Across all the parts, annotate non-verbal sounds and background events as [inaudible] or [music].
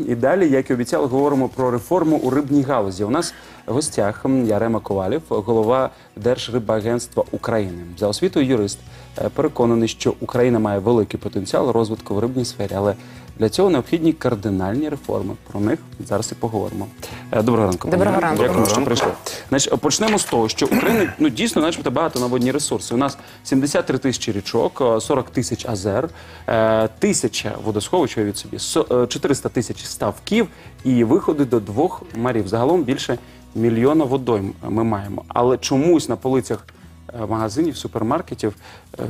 І далі, як і обіцяли, говоримо про реформу у рибній галузі. У нас в гостях Ярема Ковалів, голова Держрибагентства України. За освітою юрист е, переконаний, що Україна має великий потенціал розвитку в рибній сфері, але для цього необхідні кардинальні реформи. Про них зараз і поговоримо. Е, Доброго ранку. пане Доброго ранку. Дякую, що прийшли. Значить, почнемо з того, що Україна ну дійсно начебто багато на водні ресурси. У нас 73 тисячі річок, е, 40 тисяч азер, е, тисяча водосховищ від собі, со- е, 400 тисяч ставків і виходи до двох морів. Загалом більше мільйона водойм ми маємо. Але чомусь на полицях магазинів, супермаркетів е,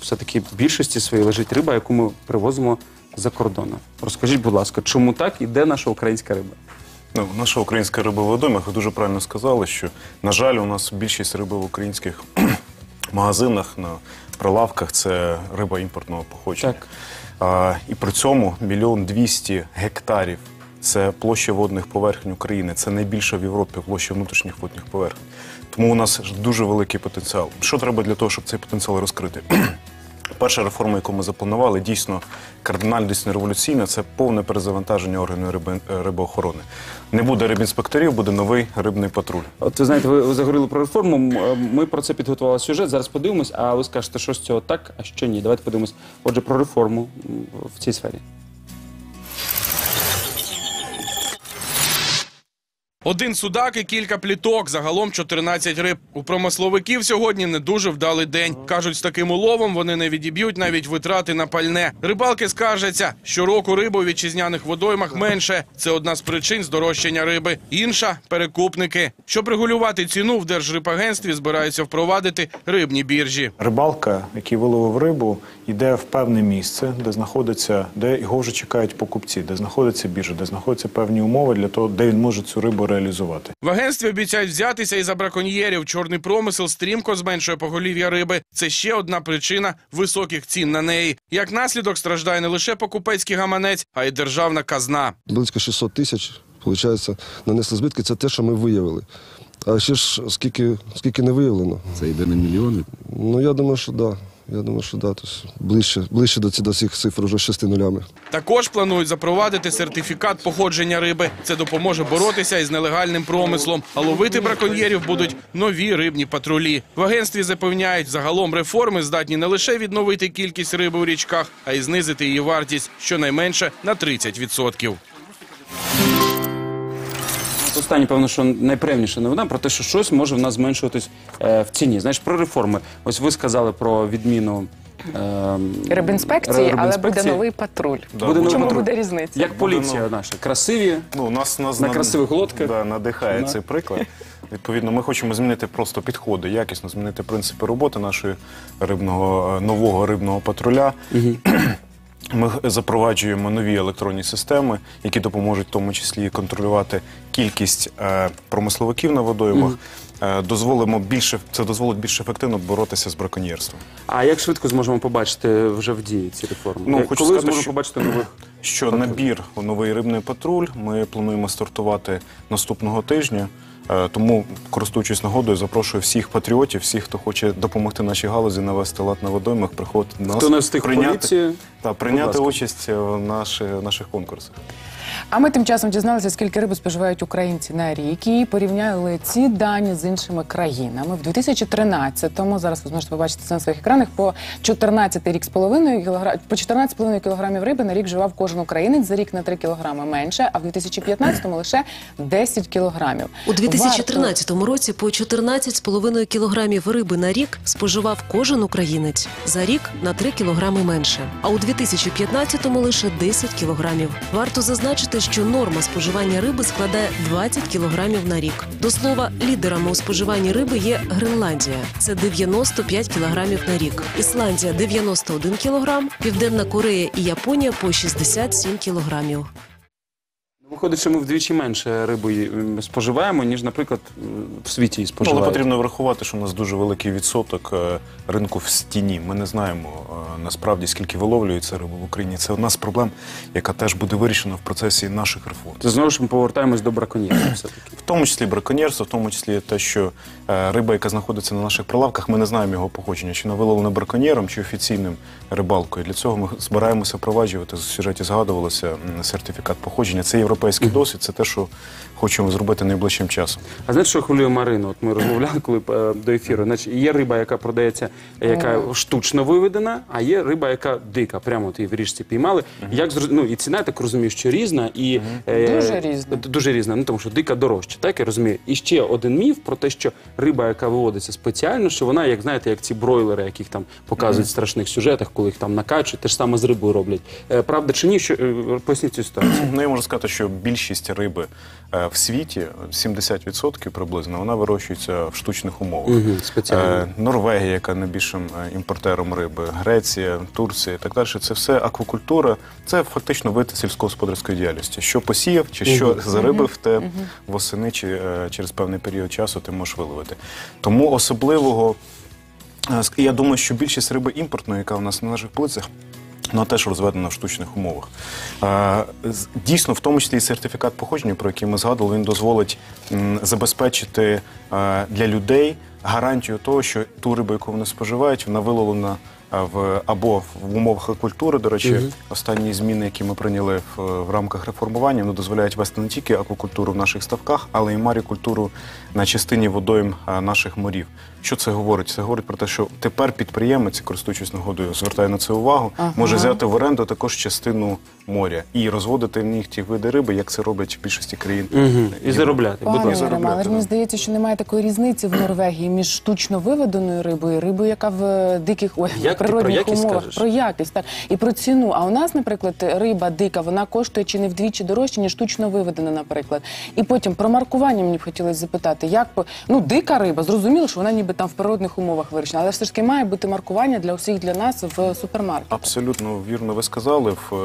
все-таки в більшості своїй лежить риба, яку ми привозимо за кордону. Розкажіть, будь ласка, чому так і де наша українська риба? Ну, наша українська риба в ви дуже правильно сказали, що, на жаль, у нас більшість риби в українських [clears throat] магазинах на прилавках це риба імпортного походження. Так. А, і при цьому мільйон двісті гектарів це площа водних поверхень України. Це найбільша в Європі площа внутрішніх водних поверхень. Тому у нас дуже великий потенціал. Що треба для того, щоб цей потенціал розкрити? [clears throat] Перша реформа, яку ми запланували, дійсно кардинально революційна, це повне перезавантаження органів риби, е, рибоохорони. Не буде рибінспекторів, буде новий рибний патруль. От ви знаєте, ви, ви заговорили про реформу. е, Ми про це підготували сюжет. Зараз подивимось, а ви скажете, що з цього так, а що ні. Давайте подивимось. Отже, про реформу в цій сфері. Один судак і кілька пліток, загалом 14 риб. У промисловиків сьогодні не дуже вдалий день. Кажуть, з таким уловом вони не відіб'ють навіть витрати на пальне. Рибалки скаржаться, щороку риби у вітчизняних водоймах менше. Це одна з причин здорожчання риби. Інша перекупники. Щоб регулювати ціну, в Держрибагентстві збираються впровадити рибні біржі. Рибалка, який виловив рибу, йде в певне місце, де знаходиться, де його вже чекають покупці, де знаходиться біржа, де знаходяться певні умови для того, де він може цю рибу реалізувати. В агентстві обіцяють взятися і за браконьєрів. Чорний промисел стрімко зменшує поголів'я риби. Це ще одна причина високих цін на неї. Як наслідок страждає не лише покупецький гаманець, а й державна казна. близько 600 тисяч, виходить, нанесли збитки. Це те, що ми виявили. А ще ж скільки, скільки не виявлено? Це йде на мільйони. Ну я думаю, що да. Я думаю, що да. Ближче, ближче до, до цих цифр вже шести нулями. Також планують запровадити сертифікат походження риби. Це допоможе боротися із нелегальним промислом. А ловити браконьєрів будуть нові рибні патрулі. В агентстві запевняють, загалом реформи здатні не лише відновити кількість риби у річках, а й знизити її вартість щонайменше на 30%. Останнє, певно, що найпевніша новина про те, що щось може в нас зменшуватись е, в ціні. Знаєш, про реформи. Ось ви сказали про відміну. Е, Рибінспекції, але буде рибінспекції. новий патруль. Да, Буде чому патруль. буде різниця? Як поліція наша. Красиві. Ну, нас, нас На красивих лодках. Да, надихає цей приклад. Відповідно, ми хочемо змінити просто підходи, якісно змінити принципи роботи нашої рибного е, нового рибного патруля. Ми запроваджуємо нові електронні системи, які допоможуть в тому числі контролювати кількість е, промисловиків на водоймах. Е, дозволимо більше це дозволить більш ефективно боротися з браконьєрством. А як швидко зможемо побачити вже в дії ці реформи? Ну, Як- хочу Коли сказати, зможемо що- побачити нових? Що набір у новий рибний патруль ми плануємо стартувати наступного тижня. Е, Тому, користуючись нагодою, запрошую всіх патріотів, всіх, хто хоче допомогти нашій галузі навести лад на водоймах, приходити до нас. Хто не встиг в поліцію, та, прийняти участь в наших наших конкурсах. А ми тим часом дізналися, скільки риби споживають українці на рік і порівняли ці дані з іншими країнами. В 2013-му, зараз ви зможете побачити це на своїх екранах, по 14 рік з половиною кілограм, по 14,5 кілограмів риби на рік живав кожен українець, за рік на 3 кілограми менше, а в 2015-му лише 10 кілограмів. У 2013 році по 14,5 кілограмів риби на рік споживав кожен українець. За рік на 3 кілограми менше. А у 2015-му лише 10 кілограмів. Варто зазначити, що норма споживання риби складає 20 кілограмів на рік. До слова, лідерами у споживанні риби є Гренландія. Це 95 кілограмів на рік. Ісландія 91 кілограм, Південна Корея і Японія по 67 кілограмів. Виходить, що ми вдвічі менше риби споживаємо, ніж, наприклад, в світі її Ну, але потрібно врахувати, що у нас дуже великий відсоток е, ринку в стіні. Ми не знаємо е, насправді скільки виловлюється риби в Україні. Це одна з проблем, яка теж буде вирішена в процесі наших реформ. Це знову ж ми повертаємось до браконьєрства. [clears throat] В тому числі браконьєрство, в тому числі те, що е, риба, яка знаходиться на наших прилавках, ми не знаємо його походження, чи вона виловлена браконьєром, чи офіційним рибалкою. Для цього ми збираємося впроваджувати. В сюжеті згадувалося сертифікат походження. Це європейський досвід, це те, що хочемо зробити найближчим часом. А знаєте, що хвилює Марину? От ми розмовляли коли е, до ефіру. Значить, є риба, яка продається, е, яка штучно виведена, а є риба, яка дика. Прямо от її в річці піймали. Як зроз- ну, і ціна, я так розумію, що різна і е, Дуже різна. д- Дуже різна. Ну тому що дика дорожча, так я розумію. І ще один міф про те, що риба, яка виводиться спеціально, що вона, як знаєте, як ці бройлери, яких там показують в страшних сюжетах, коли їх там накачують, те ж саме з рибою роблять. Е, Правда чи ні? Що е, поясніть цю ситуацію? Ну, я можу сказати, що більшість риби е, в світі, 70% приблизно, вона вирощується в штучних умовах. Мгм, спеціально. Е, Норвегія, яка найбільшим е, імпортером риби, Греція, Турція і так далі. Це все аквакультура, це фактично вид сільськогосподарської діяльності. Що посіяв, чи що заробив, те восени чи через певний період часу ти можеш виловити. Тому особливого Я думаю, що більшість риби імпортної, яка у нас на наших полицях, вона теж розведена в штучних умовах. Дійсно, в тому числі і сертифікат походження, про який ми згадували, він дозволить забезпечити е, для людей гарантію того, що ту рибу, яку вони споживають, вона виловлена е, в або в умовах аквакультури. До речі, останні зміни, які ми прийняли в, в рамках реформування, вони дозволяють вести не тільки аквакультуру в наших ставках, але й марікультуру на частині водойм наших морів. Що це говорить? Це говорить про те, що тепер підприємець, користуючись нагодою, звертає на це увагу, може взяти в оренду також частину моря і розводити в них ті види риби, як це роблять в більшості країн. Мгм. І заробляти. Будь Пане ласка. Єрема, але ж мені здається, що немає такої різниці в Норвегії між штучно виведеною рибою, і рибою, яка в е, диких ой, Як ти про природних умовах. кажеш? Про якість, так. І про ціну. А у нас, наприклад, риба дика, вона коштує чи не вдвічі дорожче, ніж штучно виведена, наприклад. І потім про маркування мені б хотілося запитати, як по ну дика риба, зрозуміло, що вона ніби там в природних умовах вирощена, але все ж таки має бути маркування для усіх для нас в супермаркетах. Абсолютно вірно ви сказали. Е,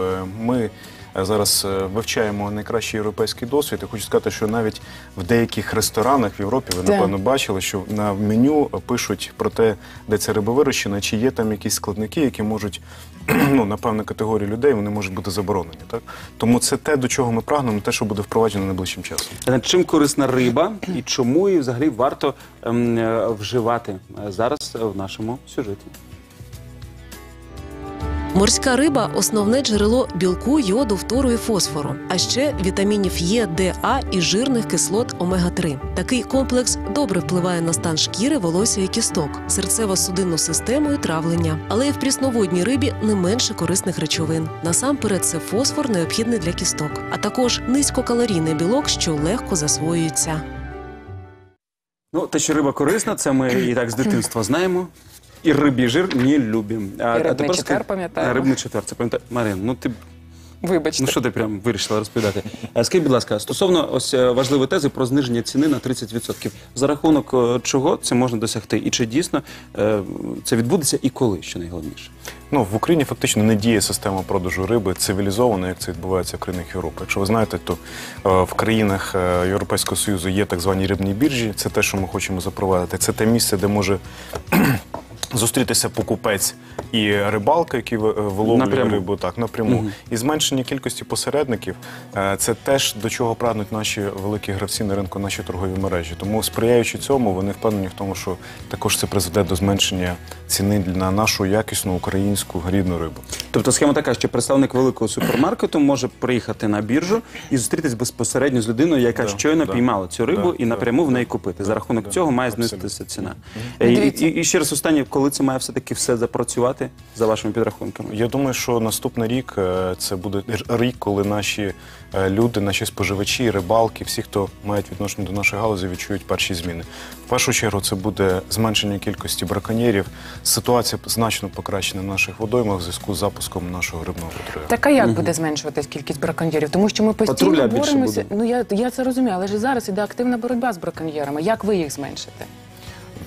Ми зараз е, вивчаємо найкращий європейський досвід. І хочу сказати, що навіть в деяких ресторанах в Європі ви напевно бачили, що на меню пишуть про те, де ця риба вирощена, чи є там якісь складники, які можуть [clears throat] ну на певну категорію людей вони можуть бути заборонені. Так тому це те, до чого ми прагнемо, те, що буде впроваджено найближчим часом. Е, Чим корисна риба і чому її взагалі варто ем, е, вживати е, зараз е, в нашому сюжеті? Морська риба основне джерело білку, йоду, фтору і фосфору, а ще вітамінів Е, Д, А і жирних кислот омега-3. Такий комплекс добре впливає на стан шкіри, волосся і кісток, серцево-судинну систему і травлення. Але і в прісноводній рибі не менше корисних речовин. Насамперед, це фосфор необхідний для кісток, а також низькокалорійний білок, що легко засвоюється. Ну, те, що риба корисна, це ми і так з дитинства знаємо. І рибі жир не любимо. А, І рибний тепер четвер ска- пам'ятаємо. Рибний четвер, це пам'ятаю. Марин, ну ти Вибачте. ну що ти прям вирішила розповідати? Е, Скажіть, будь ласка, стосовно ось е, важливої тези про зниження ціни на 30%. За рахунок е, чого це можна досягти? І чи дійсно е, це відбудеться і коли, що найголовніше? Ну в Україні фактично не діє система продажу риби цивілізовано, як це відбувається в країнах Європи. Якщо ви знаєте, то е, в країнах е, Європейського Союзу є так звані рибні біржі. Це те, що ми хочемо запровадити. Це те місце, де може. Зустрітися покупець і рибалка, які ви- е, виловлює Напряму. рибу так напряму, і зменшення кількості посередників е, це теж до чого прагнуть наші великі гравці на ринку, наші торгові мережі. Тому сприяючи цьому, вони впевнені в тому, що також це призведе до зменшення ціни на нашу якісну українську рідну рибу. Тобто схема така, що представник великого супермаркету може приїхати на біржу і зустрітись безпосередньо з людиною, яка Да, щойно да. піймала цю рибу, Да, і да, напряму в неї купити. За рахунок да, цього має знизитися ціна. Е, І, Дивіться. і, і ще раз останнє, коли це має все таки все запрацювати за вашими підрахунками? Я думаю, що наступний рік е, це буде рік, коли наші е, люди, наші споживачі, рибалки, всі, хто мають відношення до нашої галузі, відчують перші зміни. В першу чергу це буде зменшення кількості браконьєрів. Ситуація значно покращена в наших водоймах в зв'язку з запуском нашого рибного патрулю. Так а як буде зменшуватись кількість браконьєрів? Тому що ми постійно більше боремося. буде. Ну я, я це розумію, але ж і зараз іде активна боротьба з браконьєрами. Як ви їх зменшите?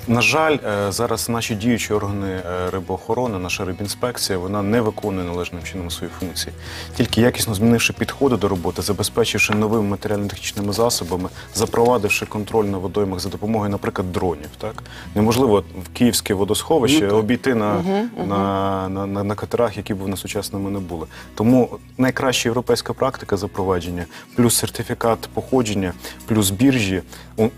На жаль, е, зараз наші діючі органи е, рибоохорони, наша рибінспекція, вона не виконує належним чином свої функції. Тільки якісно змінивши підходи до роботи, забезпечивши новими матеріально-технічними засобами, запровадивши контроль на водоймах за допомогою, наприклад, дронів. Так неможливо в київське водосховище обійти на, на, на, на, на катерах, які б на сучасними не були. Тому найкраща європейська практика запровадження, плюс сертифікат походження, плюс біржі,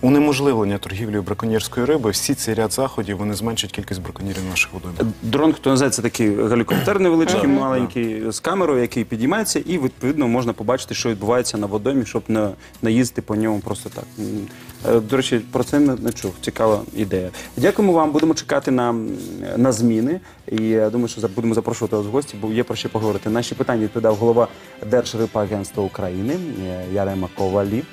унеможливлення торгівлі браконьєрської риби. Всі ці ряд заходів вони зменшать кількість браконьєрів на наших водоймах. Дрон, хто називається такий гелікоптер невеличкий, маленький, з камерою, який підіймається, і відповідно можна побачити, що відбувається на водомі, щоб не, не їздити по ньому просто так. Е, До речі, про це не, чув. Цікава ідея. Дякуємо вам. Будемо чекати на, на зміни. І я думаю, що будемо запрошувати вас в гості, бо є про що поговорити. Наші питання відповідав голова Держрибагентства України е, Ярема Ковалів.